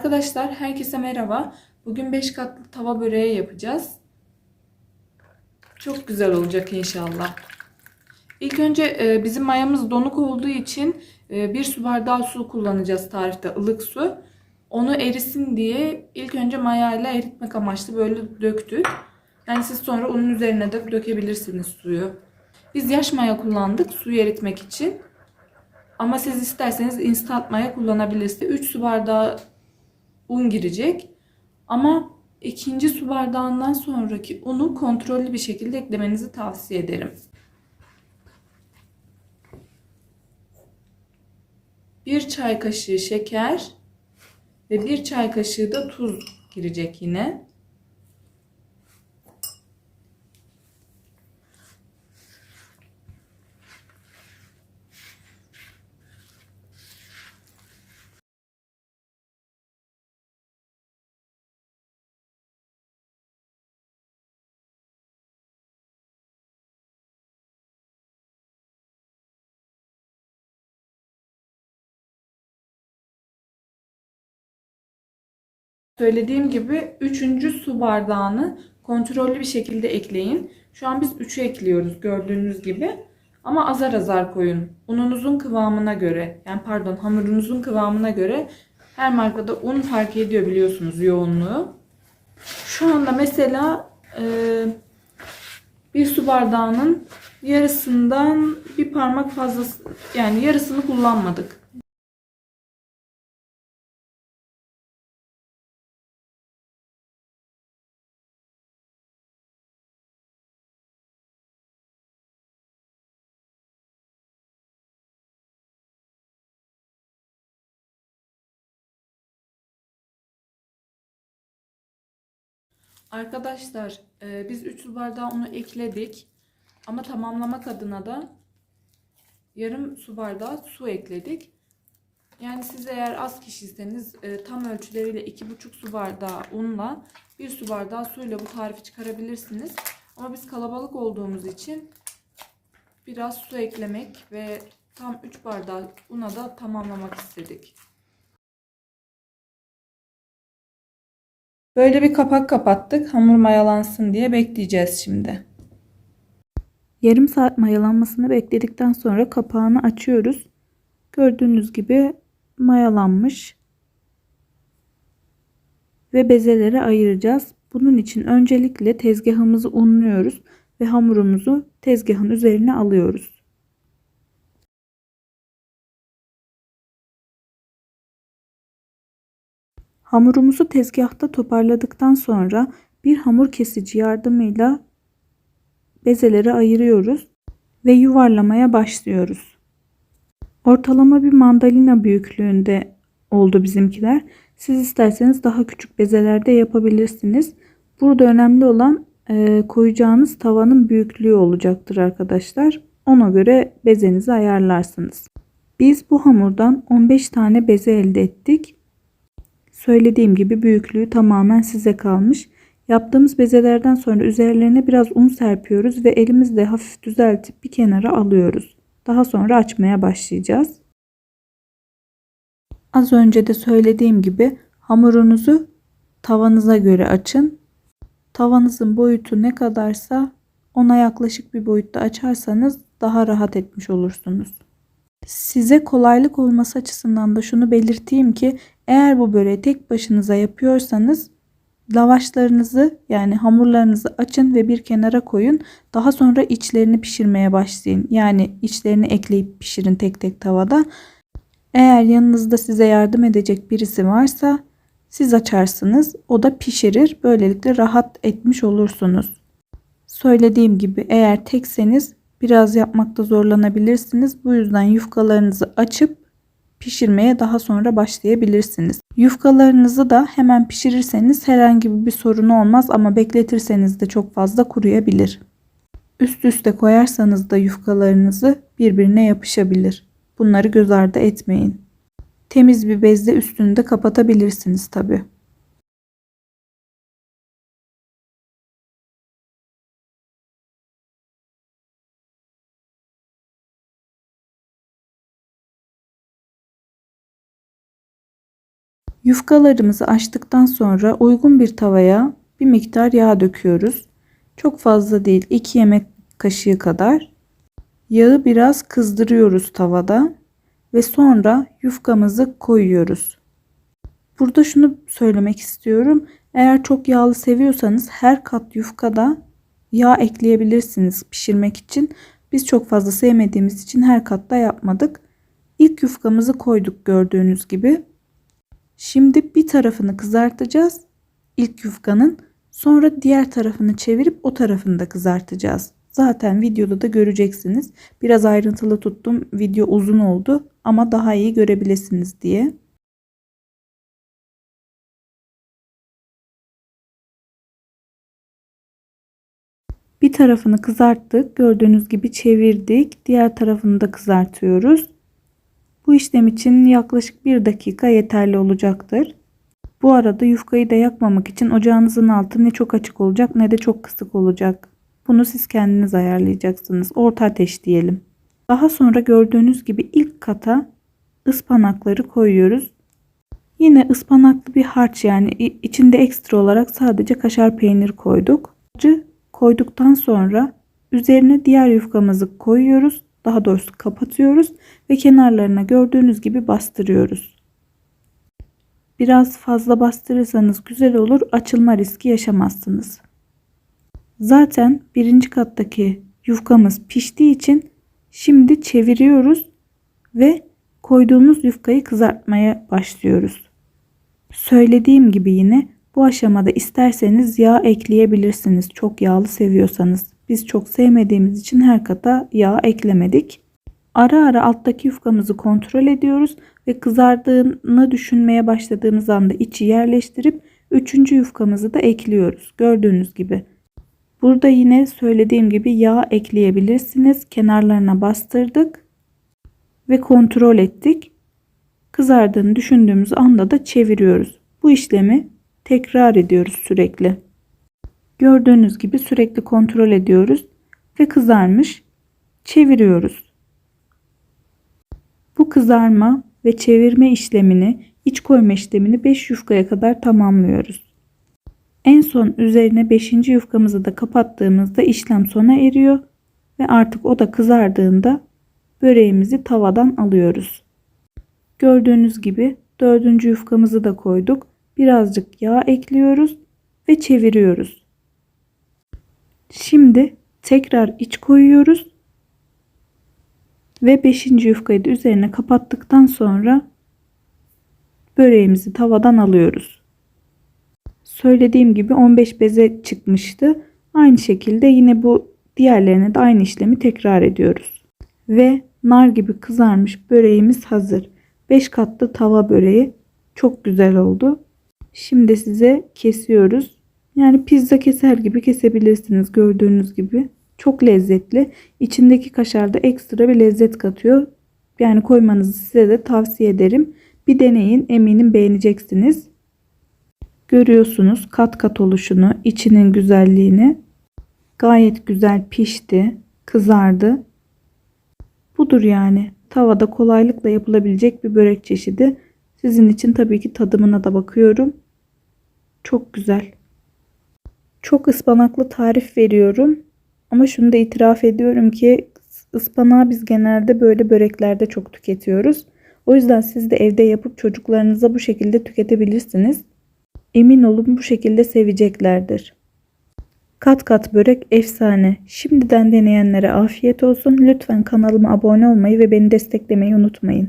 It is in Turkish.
Arkadaşlar herkese merhaba. Bugün 5 katlı tava böreği yapacağız. Çok güzel olacak inşallah. İlk önce e, bizim mayamız donuk olduğu için e, bir su bardağı su kullanacağız tarifte ılık su. Onu erisin diye ilk önce mayayla eritmek amaçlı böyle döktük. Yani siz sonra onun üzerine de dökebilirsiniz suyu. Biz yaş maya kullandık suyu eritmek için. Ama siz isterseniz instant maya kullanabilirsiniz. 3 su bardağı un girecek. Ama ikinci su bardağından sonraki unu kontrollü bir şekilde eklemenizi tavsiye ederim. Bir çay kaşığı şeker ve bir çay kaşığı da tuz girecek yine. Söylediğim gibi üçüncü su bardağını kontrollü bir şekilde ekleyin. Şu an biz 3'ü ekliyoruz gördüğünüz gibi. Ama azar azar koyun. Ununuzun kıvamına göre yani pardon hamurunuzun kıvamına göre her markada un fark ediyor biliyorsunuz yoğunluğu. Şu anda mesela e, bir su bardağının yarısından bir parmak fazlası yani yarısını kullanmadık. Arkadaşlar e, biz 3 su bardağı unu ekledik. Ama tamamlamak adına da yarım su bardağı su ekledik. Yani siz eğer az kişiyseniz e, tam ölçüleriyle 2,5 su bardağı unla 1 su bardağı suyla bu tarifi çıkarabilirsiniz. Ama biz kalabalık olduğumuz için biraz su eklemek ve tam 3 bardağı una da tamamlamak istedik. Böyle bir kapak kapattık. Hamur mayalansın diye bekleyeceğiz şimdi. Yarım saat mayalanmasını bekledikten sonra kapağını açıyoruz. Gördüğünüz gibi mayalanmış. Ve bezeleri ayıracağız. Bunun için öncelikle tezgahımızı unluyoruz ve hamurumuzu tezgahın üzerine alıyoruz. Hamurumuzu tezgahta toparladıktan sonra bir hamur kesici yardımıyla bezeleri ayırıyoruz ve yuvarlamaya başlıyoruz. Ortalama bir mandalina büyüklüğünde oldu bizimkiler. Siz isterseniz daha küçük bezelerde yapabilirsiniz. Burada önemli olan e, koyacağınız tavanın büyüklüğü olacaktır arkadaşlar. Ona göre bezenizi ayarlarsınız. Biz bu hamurdan 15 tane beze elde ettik. Söylediğim gibi büyüklüğü tamamen size kalmış. Yaptığımız bezelerden sonra üzerlerine biraz un serpiyoruz ve elimizle hafif düzeltip bir kenara alıyoruz. Daha sonra açmaya başlayacağız. Az önce de söylediğim gibi hamurunuzu tavanıza göre açın. Tavanızın boyutu ne kadarsa ona yaklaşık bir boyutta açarsanız daha rahat etmiş olursunuz. Size kolaylık olması açısından da şunu belirteyim ki eğer bu böreği tek başınıza yapıyorsanız lavaşlarınızı yani hamurlarınızı açın ve bir kenara koyun. Daha sonra içlerini pişirmeye başlayın. Yani içlerini ekleyip pişirin tek tek tavada. Eğer yanınızda size yardım edecek birisi varsa siz açarsınız. O da pişirir. Böylelikle rahat etmiş olursunuz. Söylediğim gibi eğer tekseniz biraz yapmakta zorlanabilirsiniz. Bu yüzden yufkalarınızı açıp pişirmeye daha sonra başlayabilirsiniz. Yufkalarınızı da hemen pişirirseniz herhangi bir sorun olmaz ama bekletirseniz de çok fazla kuruyabilir. Üst üste koyarsanız da yufkalarınızı birbirine yapışabilir. Bunları göz ardı etmeyin. Temiz bir bezle üstünü de kapatabilirsiniz tabi. Yufkalarımızı açtıktan sonra uygun bir tavaya bir miktar yağ döküyoruz. Çok fazla değil 2 yemek kaşığı kadar. Yağı biraz kızdırıyoruz tavada ve sonra yufkamızı koyuyoruz. Burada şunu söylemek istiyorum. Eğer çok yağlı seviyorsanız her kat yufkada yağ ekleyebilirsiniz pişirmek için. Biz çok fazla sevmediğimiz için her katta yapmadık. İlk yufkamızı koyduk gördüğünüz gibi. Şimdi bir tarafını kızartacağız. ilk yufkanın. Sonra diğer tarafını çevirip o tarafını da kızartacağız. Zaten videoda da göreceksiniz. Biraz ayrıntılı tuttum. Video uzun oldu ama daha iyi görebilirsiniz diye. Bir tarafını kızarttık. Gördüğünüz gibi çevirdik. Diğer tarafını da kızartıyoruz. Bu işlem için yaklaşık bir dakika yeterli olacaktır. Bu arada yufkayı da yakmamak için ocağınızın altı ne çok açık olacak ne de çok kısık olacak. Bunu siz kendiniz ayarlayacaksınız. Orta ateş diyelim. Daha sonra gördüğünüz gibi ilk kata ıspanakları koyuyoruz. Yine ıspanaklı bir harç yani içinde ekstra olarak sadece kaşar peynir koyduk. Harcı koyduktan sonra üzerine diğer yufkamızı koyuyoruz. Daha doğrusu kapatıyoruz ve kenarlarına gördüğünüz gibi bastırıyoruz. Biraz fazla bastırırsanız güzel olur. Açılma riski yaşamazsınız. Zaten birinci kattaki yufkamız piştiği için şimdi çeviriyoruz ve koyduğumuz yufkayı kızartmaya başlıyoruz. Söylediğim gibi yine bu aşamada isterseniz yağ ekleyebilirsiniz. Çok yağlı seviyorsanız. Biz çok sevmediğimiz için her kata yağ eklemedik. Ara ara alttaki yufkamızı kontrol ediyoruz ve kızardığını düşünmeye başladığımız anda içi yerleştirip üçüncü yufkamızı da ekliyoruz. Gördüğünüz gibi. Burada yine söylediğim gibi yağ ekleyebilirsiniz. Kenarlarına bastırdık ve kontrol ettik. Kızardığını düşündüğümüz anda da çeviriyoruz. Bu işlemi tekrar ediyoruz sürekli. Gördüğünüz gibi sürekli kontrol ediyoruz ve kızarmış. Çeviriyoruz. Bu kızarma ve çevirme işlemini, iç koyma işlemini 5 yufkaya kadar tamamlıyoruz. En son üzerine 5. yufkamızı da kapattığımızda işlem sona eriyor ve artık o da kızardığında böreğimizi tavadan alıyoruz. Gördüğünüz gibi 4. yufkamızı da koyduk. Birazcık yağ ekliyoruz ve çeviriyoruz. Şimdi tekrar iç koyuyoruz. Ve 5. yufkayı da üzerine kapattıktan sonra böreğimizi tavadan alıyoruz. Söylediğim gibi 15 beze çıkmıştı. Aynı şekilde yine bu diğerlerine de aynı işlemi tekrar ediyoruz. Ve nar gibi kızarmış böreğimiz hazır. 5 katlı tava böreği çok güzel oldu. Şimdi size kesiyoruz. Yani pizza keser gibi kesebilirsiniz gördüğünüz gibi. Çok lezzetli. İçindeki kaşar da ekstra bir lezzet katıyor. Yani koymanızı size de tavsiye ederim. Bir deneyin eminim beğeneceksiniz. Görüyorsunuz kat kat oluşunu, içinin güzelliğini. Gayet güzel pişti, kızardı. Budur yani. Tavada kolaylıkla yapılabilecek bir börek çeşidi. Sizin için tabii ki tadımına da bakıyorum. Çok güzel. Çok ıspanaklı tarif veriyorum. Ama şunu da itiraf ediyorum ki ıspanağı biz genelde böyle böreklerde çok tüketiyoruz. O yüzden siz de evde yapıp çocuklarınıza bu şekilde tüketebilirsiniz. Emin olun bu şekilde seveceklerdir. Kat kat börek efsane. Şimdiden deneyenlere afiyet olsun. Lütfen kanalıma abone olmayı ve beni desteklemeyi unutmayın.